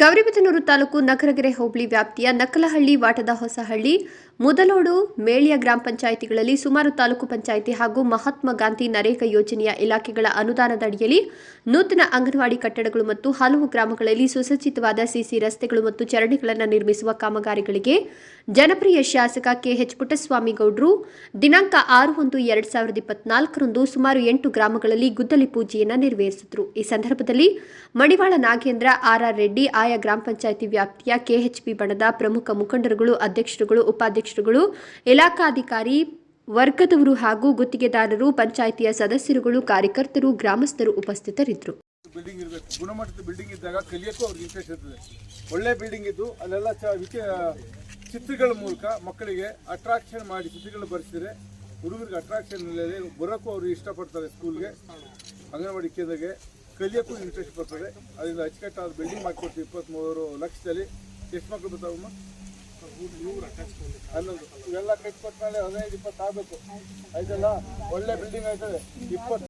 ಗೌರಿಬಿದನೂರು ತಾಲೂಕು ನಗರಗೆರೆ ಹೋಬಳಿ ವ್ಯಾಪ್ತಿಯ ನಕಲಹಳ್ಳಿ ವಾಟದ ಹೊಸಹಳ್ಳಿ, ಮುದಲೋಡು, ಮೇಳಿಯ ಗ್ರಾಮ ಪಂಚಾಯಿತಿಗಳಲ್ಲಿ ಸುಮಾರು ತಾಲೂಕು ಪಂಚಾಯಿತಿ ಹಾಗೂ ಮಹಾತ್ಮ ಗಾಂಧಿ ನರೇಗಾ ಯೋಜನೆಯ ಇಲಾಖೆಗಳ ಅನುದಾನದ ಅಡಿಯಲ್ಲಿ ನೂತನ ಅಂಗನವಾಡಿ ಕಟ್ಟಡಗಳು ಮತ್ತು ಹಲವು ಗ್ರಾಮಗಳಲ್ಲಿ ಸುಸಜ್ಜಿತವಾದ ಸಿಸಿ ರಸ್ತೆಗಳು ಮತ್ತು ಚರಂಡಿಗಳನ್ನು ನಿರ್ಮಿಸುವ ಕಾಮಗಾರಿಗಳಿಗೆ ಜನಪ್ರಿಯ ಶಾಸಕ ಕೆಎಚ್ ಪುಟ್ಟಸ್ವಾಮಿ ಗೌಡ್ರು, ದಿನಾಂಕ ಆರು ಒಂದು ಎರಡ್ ಸಾವಿರದ ಇಪ್ಪತ್ನಾಲ್ಕರಂದು ಸುಮಾರು ಎಂಟು ಗ್ರಾಮಗಳಲ್ಲಿ ಗುದ್ದಲಿ ಪೂಜೆಯನ್ನು ನೆರವೇರಿಸಿದರು. ಈ ಸಂದರ್ಭದಲ್ಲಿ ಮಡಿವಾಳ ನಾಗೇಂದ್ರ ಆರ್ಆರ್ ರೆಡ್ಡಿ ಆಯಾ ಗ್ರಾಮ ಪಂಚಾಯಿತಿ ವ್ಯಾಪ್ತಿಯ ಕೆಎಚ್ಪಿ ಬಣದ ಪ್ರಮುಖ ಮುಖಂಡರುಗಳು, ಅಧ್ಯಕ್ಷರುಗಳು, ಉಪಾಧ್ಯಕ್ಷರುಗಳು, ಇಲಾಖಾಧಿಕಾರಿ, ವರ್ಗದವರು ಹಾಗೂ ಗುತ್ತಿಗೆದಾರರು, ಪಂಚಾಯಿತಿಯ ಸದಸ್ಯರುಗಳು, ಕಾರ್ಯಕರ್ತರು, ಗ್ರಾಮಸ್ಥರು ಉಪಸ್ಥಿತರಿದ್ದರು. ಬಿಲ್ಡಿಂಗ್ ಇರಬೇಕು. ಗುಣಮಟ್ಟದ ಬಿಲ್ಡಿಂಗ್ ಇದ್ದಾಗ ಕಲಿಯೋಕ್ಕೂ ಅವ್ರಿಗೆ ಇಂಟ್ರೆಸ್ಟ್ ಇರ್ತದೆ. ಒಳ್ಳೆ ಬಿಲ್ಡಿಂಗ್ ಇದ್ದು ಅಲ್ಲೆಲ್ಲ ಚಿತ್ರಗಳ ಮೂಲಕ ಮಕ್ಕಳಿಗೆ ಅಟ್ರಾಕ್ಷನ್ ಮಾಡಿ ಚಿತ್ರಗಳು ಬರೆಸಿದ್ರೆ ಹುಡುಗರಿಗೆ ಅಟ್ರಾಕ್ಷನ್ ಬರೋಕ್ಕೂ ಅವರು ಇಷ್ಟಪಡ್ತಾರೆ ಸ್ಕೂಲ್ಗೆ ಅಂಗನವಾಡಿ ಕೇಂದ್ರಕ್ಕೆ ಕಲಿಯೋಕ್ಕೂ ಇಂಟ್ರೆಸ್ಟ್ ಬರ್ತದೆ. ಅದರಿಂದ ಅಚ್ಚುಕಟ್ಟಾದ ಬಿಲ್ಡಿಂಗ್ ಮಾಡಿಕೊಡ್ತೀವಿ ಇಪ್ಪತ್ತ್ಮೂರು ಲಕ್ಷದಲ್ಲಿ. ಎಷ್ಟು ಮಕ್ಕಳು ಬರ್ತಾವಮ್ಮ? ಹನ್ನೊಂದು. ಇವೆಲ್ಲ ಕಟ್ಕೊಟ್ಮೇಲೆ ಹದಿನೈದು ಇಪ್ಪತ್ತು ಆಗಬೇಕು ಆಯ್ತಲ್ಲ? ಒಳ್ಳೆ ಬಿಲ್ಡಿಂಗ್ ಆಯ್ತದೆ ಇಪ್ಪತ್ತು